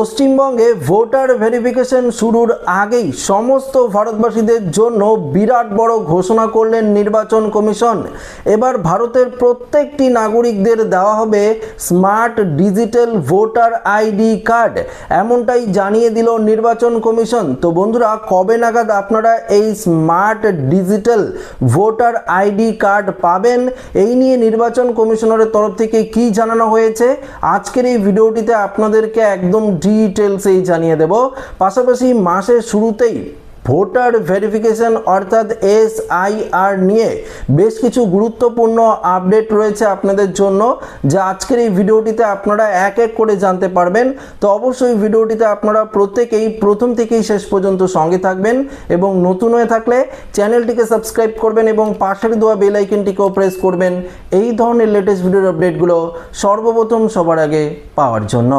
পশ্চিমবঙ্গে voter verification শুরুর আগেই সমস্ত ভারতবাসীদের জন্য বিরাট বড় ঘোষণা করলেন নির্বাচন কমিশন। এবার ভারতের প্রত্যেকটি নাগরিকদের দেওয়া হবে smart digital voter ID card. এমনটাই জানিয়ে দিল নির্বাচন কমিশন। তো বন্ধুরা, কবে নাগাদ আপনারা এই smart digital voter ID card পাবেন? এই নিয়ে নির্বাচন কমিশনারের তরফ থেকে কি জানানো হয়েছে? আজকের এই ভিডিওটিতে আপনাদেরকে একদম ডিটেলসেই জানিয়ে দেব। পাশাপাশি মাসের শুরুতেই ভোটার ভেরিফিকেশন অর্থাৎ এস আই আর নিয়ে বেশ কিছু গুরুত্বপূর্ণ আপডেট রয়েছে আপনাদের জন্য, যা আজকের এই ভিডিওটিতে আপনারা এক এক করে জানতে পারবেন। তো অবশ্যই ভিডিওটিতে আপনারা প্রত্যেকেই প্রথম থেকেই শেষ পর্যন্ত সঙ্গে থাকবেন এবং নতুন হয়ে থাকলে চ্যানেলটিকে সাবস্ক্রাইব করবেন এবং পাশের দেওয়া বেল আইকনটিকেও প্রেস করবেন। এই ধরনের লেটেস্ট ভিডিওর আপডেটগুলো সর্বপ্রথম সবার আগে পাওয়ার জন্য।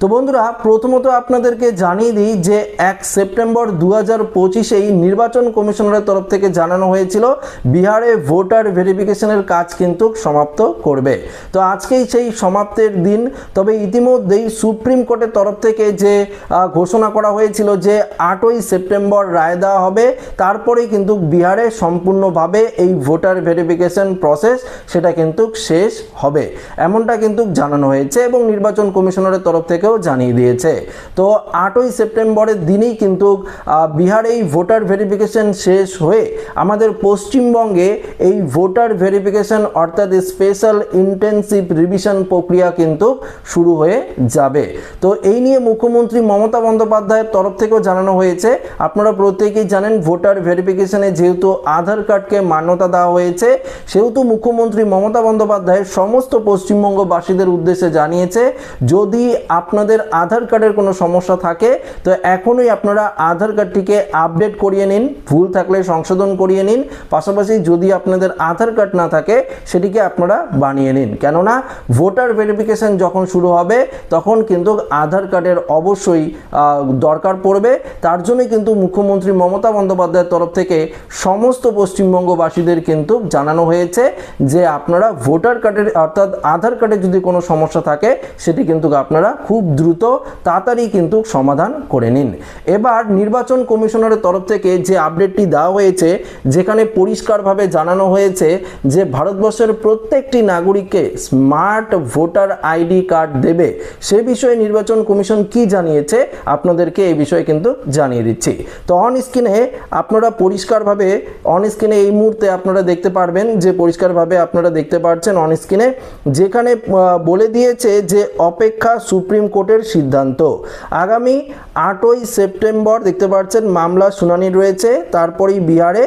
তো বন্ধুরা, প্রথমত আপনাদেরকে জানিয়ে দিই যে এক সেপ্টেম্বর দু হাজার পঁচিশেই নির্বাচন কমিশনারের তরফ থেকে জানানো হয়েছিল, বিহারে ভোটার ভেরিফিকেশনের কাজ কিন্তু সমাপ্ত করবে। তো আজকেই সেই সমাপ্তের দিন, তবে ইতিমধ্যেই সুপ্রিম কোর্টের তরফ থেকে যে ঘোষণা করা হয়েছিল যে আটই সেপ্টেম্বর রায় দেওয়া হবে, তারপরেই কিন্তু বিহারে সম্পূর্ণভাবে এই ভোটার ভেরিফিকেশন প্রসেস সেটা কিন্তু শেষ হবে, এমনটা কিন্তু জানানো হয়েছে এবং নির্বাচন কমিশনারের তরফ থেকেও জানিয়ে দিয়েছে। তো আটই সেপ্টেম্বরের দিনেই কিন্তু বিহারে এই ভোটার ভেরিফিকেশন শেষ হয়ে আমাদের পশ্চিমবঙ্গে এই ভোটার ভেরিফিকেশন অর্থাৎ স্পেশাল ইন্টেন্সিভ রিভিশন প্রক্রিয়া কিন্তু শুরু হয়ে যাবে। তো এই নিয়ে মুখ্যমন্ত্রী মমতা বন্দ্যোপাধ্যায়ের তরফ থেকেও জানানো হয়েছে। আপনারা প্রত্যেকেই জানেন ভোটার ভেরিফিকেশনে যেহেতু আধার কার্ডকে মান্যতা দেওয়া হয়েছে, সেহেতু মুখ্যমন্ত্রী মমতা বন্দ্যোপাধ্যায় সমস্ত পশ্চিমবঙ্গবাসীদের উদ্দেশ্যে জানিয়েছে, যদি আপনাদের আধার কার্ডের কোনো সমস্যা থাকে, তো এখনই আপনারা আধার কার্ডটিকে আপডেট করিয়ে নিন, ভুল থাকলে সংশোধন করিয়ে নিন, পাশাপাশি যদি আপনাদের আধার কার্ড না থাকে, সেটিকে আপনারা বানিয়ে নিন। কেননা, ভোটার ভেরিফিকেশন যখন শুরু হবে, তখন কিন্তু আধার কার্ডের অবশ্যই দরকার পড়বে। তার জন্যই কিন্তু মুখ্যমন্ত্রী মমতা বন্দ্যোপাধ্যায়ের তরফ থেকে সমস্ত পশ্চিমবঙ্গবাসীদের কিন্তু জানানো হয়েছে যে আপনারা ভোটার কার্ডের, অর্থাৎ আধার কার্ডে যদি কোনো সমস্যা থাকে, সেটি কিন্তু আপনারা খুব দ্রুত তাড়াতাড়ি কিন্তু সমাধান করে নিন। এবার নির্বাচন কমিশনারের তরফ থেকে যে আপডেটটি দেওয়া হয়েছে, যেখানে পরিষ্কারভাবে জানানো হয়েছে যে ভারতবর্ষের প্রত্যেকটি নাগরিককে স্মার্ট ভোটার আইডি কার্ড দেবে। সে বিষয়ে নির্বাচন কমিশন কি জানিয়েছে, আপনাদেরকে এই বিষয়ে কিন্তু জানিয়ে দিচ্ছি। তো অন স্ক্রিনে আপনারা পরিষ্কারভাবে অন স্ক্রিনে এই মুহূর্তে আপনারা দেখতে পারবেন যে পরিষ্কারভাবে আপনারা দেখতে পাচ্ছেন অন স্ক্রিনে যেখানে বলে দিয়েছে যে অপেক্ষা সুপ্রিম কোর্টের সিদ্ধান্ত। আগামী আটই সেপ্টেম্বর দেখতে পাচ্ছেন, মামলা শুনানি রয়েছে। তারপরেই বিহারে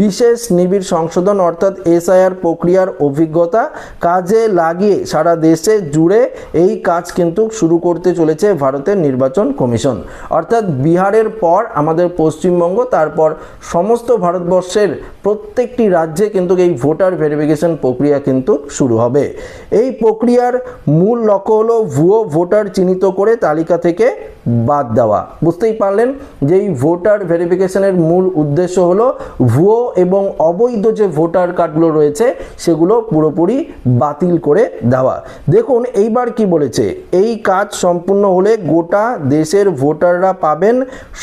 বিশেষ নিবিড় সংশোধন অর্থাৎ এসআইআর প্রক্রিয়ার অভিজ্ঞতা কাজে লাগিয়ে সারা দেশে জুড়ে এই কাজ কিন্তু শুরু করতে চলেছে ভারতের নির্বাচন কমিশন। অর্থাৎ বিহারের পর আমাদের পশ্চিমবঙ্গ, তারপর সমস্ত ভারতবর্ষের প্রত্যেকটি রাজ্যে কিন্তু এই ভোটার ভেরিফিকেশন প্রক্রিয়া কিন্তু শুরু হবে। এই প্রক্রিয়ার মূল লক্ষ্য হলো ভুয়ো ভোটার চিহ্নিত করে তালিকা থেকে বাদ দেওয়া। বুঝতেই পারলেন যে এই ভোটার ভেরিফিকেশনের মূল উদ্দেশ্য হলো ভুয়ো এবং অবৈধ যে ভোটার কার্ডগুলো রয়েছে সেগুলো পুরোপুরি বাতিল করে দেওয়া। দেখুন, এইবার কি বলেছে? এই কাজ সম্পূর্ণ হলে গোটা দেশের ভোটাররা পাবেন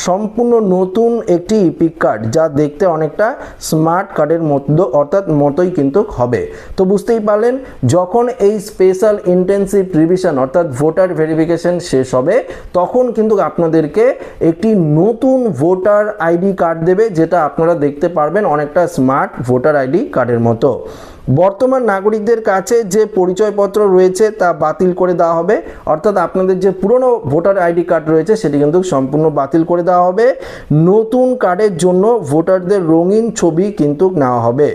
সম্পূর্ণ নতুন একটি ইপিক কার্ড, যা দেখতে অনেকটা স্মার্ট কার্ডের মতো, অর্থাৎ মতোই কিন্তু হবে। তো বুঝতেই পারলেন, যখন এই স্পেশাল ইন্টেন্সিভ রিভিশন, অর্থাৎ ভোটার ভেরিফিকেশন শেষ হবে, তখন কিন্তু আপনাদেরকে একটি নতুন ভোটার আইডি কার্ড দেবে, যেটা আপনারা দেখতে পারবেন অনেকটা স্মার্ট ভোটার আইডি কার্ডের মতো। বর্তমান নাগরিকদের কাছে যে পরিচয়পত্র রয়েছে তা বাতিল করে দেওয়া হবে। অর্থাৎ আপনাদের যে পুরনো ভোটার আইডি কার্ড রয়েছে, সেটি কিন্তু সম্পূর্ণ বাতিল করে দেওয়া হবে। নতুন কার্ডের জন্য ভোটারদের রঙিন ছবি কিন্তু নেওয়া হবে।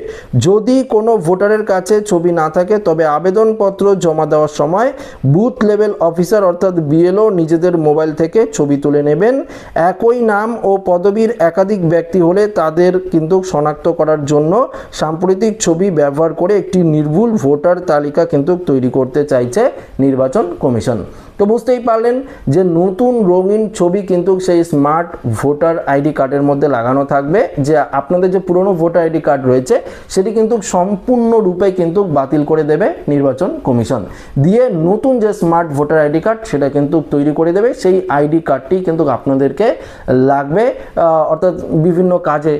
যদি কোনো ভোটারের কাছে ছবি না থাকে, তবে আবেদনপত্র জমা দেওয়ার সময় বুথ লেভেল অফিসার অর্থাৎ বিএলও নিজেদের মোবাইল থেকে ছবি তুলে নেবেন। একই নাম ও পদবীর একাধিক ব্যক্তি হলে তাদের কিন্তু শনাক্ত করার জন্য সাম্প্রতিক ছবি ব্যবহার করে একটি নির্ভুল ভোটার তালিকা কিন্তু তৈরি করতে চাইছে নির্বাচন কমিশন। তো বুঝতেই পারলেন যে নতুন রঙিন ছবি কিন্তু সেই স্মার্ট ভোটার আইডি কার্ডের মধ্যে লাগানো থাকবে। যে আপনাদের যে পুরনো ভোটার আইডি কার্ড রয়েছে, সেটি কিন্তু সম্পূর্ণরূপে কিন্তু বাতিল করে দেবে নির্বাচন কমিশন। দিয়ে নতুন যে স্মার্ট ভোটার আইডি কার্ড সেটা কিন্তু তৈরি করে দেবে। সেই আইডি কার্ডটি কিন্তু আপনাদেরকে লাগবে। অর্থাৎ বিভিন্ন কাজে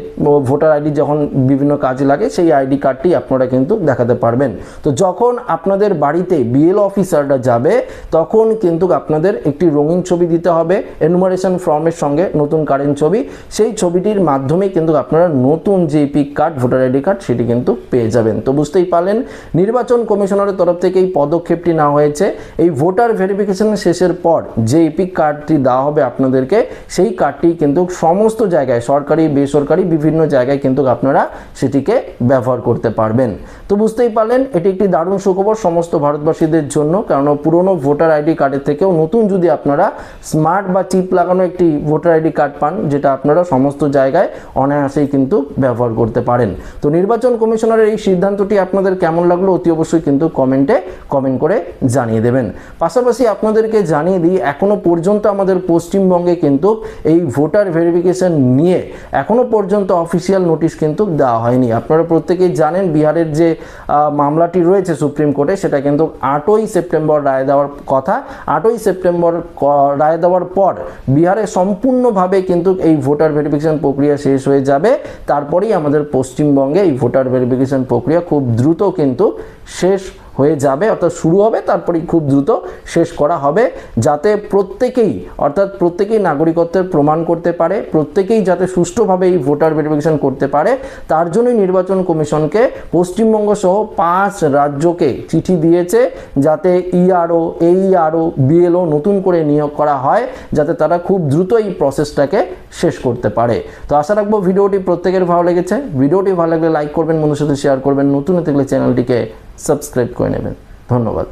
ভোটার আইডি যখন বিভিন্ন কাজে লাগে, সেই আইডি কার্ডটি আপনারা কিন্তু দেখাতে পারবেন। তো যখন আপনাদের বাড়িতে বিএল অফিসাররা যাবে, তখন কিন্তু আপনাদের একটি রঙিন ছবি দিতে হবে এনুমারেশন ফর্মের সঙ্গে নতুন কারেন্ট ছবি। সেই ছবিটির মাধ্যমে কিন্তু আপনারা নতুন যে EPIC card voter ID card সেটি কিন্তু পেয়ে যাবেন। তো বুঝতেই পারলেন, নির্বাচন কমিশনারের তরফ থেকে এই পদক্ষেপটি নেওয়া হয়েছে। এই ভোটার ভেরিফিকেশন শেষের পর যে ইপিক কার্ডটি দেওয়া হবে আপনাদেরকে। সেই কার্ডটি কিন্তু সমস্ত জায়গায়, সরকারি, বেসরকারি, বিভিন্ন জায়গায় কিন্তু আপনারা সেটিকে ব্যবহার করতে পারবেন। তো বুঝতেই পারলেন, এটি একটি দারুণ সুখবর সমস্ত ভারতবাসীদের জন্য কারণ পুরনো ভোটার আইডি কার্ডের থেকেও নতুন যদি আপনারা স্মার্ট বা চিপ লাগানো একটি ভোটার আইডি কার্ড পান, যেটা আপনারা সমস্ত জায়গায় অনায়াসেই কিন্তু ব্যবহার করতে পারেন। তো নির্বাচন কমিশনারের এই সিদ্ধান্তটি আপনাদের কেমন লাগল অতি অবশ্যই কিন্তু কমেন্টে কমেন্ট করে জানিয়ে দেবেন। পাশাপাশি আপনাদেরকে জানিয়ে দিই এখনও পর্যন্ত আমাদের পশ্চিমবঙ্গে কিন্তু এই ভোটার ভেরিফিকেশন নিয়ে এখনও পর্যন্ত অফিসিয়াল নোটিশ কিন্তু দেওয়া হয়নি। আপনারা প্রত্যেকেই জানেন বিহারের যে মামলাটি রয়েছে সুপ্রিম কোর্টে সেটা কিন্তু আটই সেপ্টেম্বর রায় দেওয়ার কথা। আটই সেপ্টেম্বর রায় দেওয়ার পর বিহারে সম্পূর্ণভাবে কিন্তু এই ভোটার ভেরিফিকেশন প্রক্রিয়া শেষ হয়ে যাবে। তারপরেই আমাদের পশ্চিমবঙ্গে এই ভোটার ভেরিফিকেশন প্রক্রিয়া খুব দ্রুত কিন্তু শেষ হয়ে যাবে, অর্থাৎ শুরু হবে, তারপরেই খুব দ্রুত শেষ করা হবে, যাতে প্রত্যেকেই, অর্থাৎ প্রত্যেকেই নাগরিকত্বের প্রমাণ করতে পারে, প্রত্যেকেই যাতে সুষ্ঠুভাবে এই ভোটার ভেরিফিকেশন করতে পারে। তার জন্যই নির্বাচন কমিশনকে পশ্চিমবঙ্গ সহ পাঁচ রাজ্যকে চিঠি দিয়েছে, যাতে ইআরও এইআরও বিএলও নতুন করে নিয়োগ করা হয়, যাতে তারা খুব দ্রুত এই প্রসেসটাকে শেষ করতে পারে। তো আশা রাখব ভিডিওটি প্রত্যেকের ভালো লেগেছে। ভিডিওটি ভালো লাগলে লাইক করবেন বন্ধুর সাথে শেয়ার করবেন। নতুন থাকলে চ্যানেলটিকে সাবস্ক্রাইব করে নেবেন ধন্যবাদ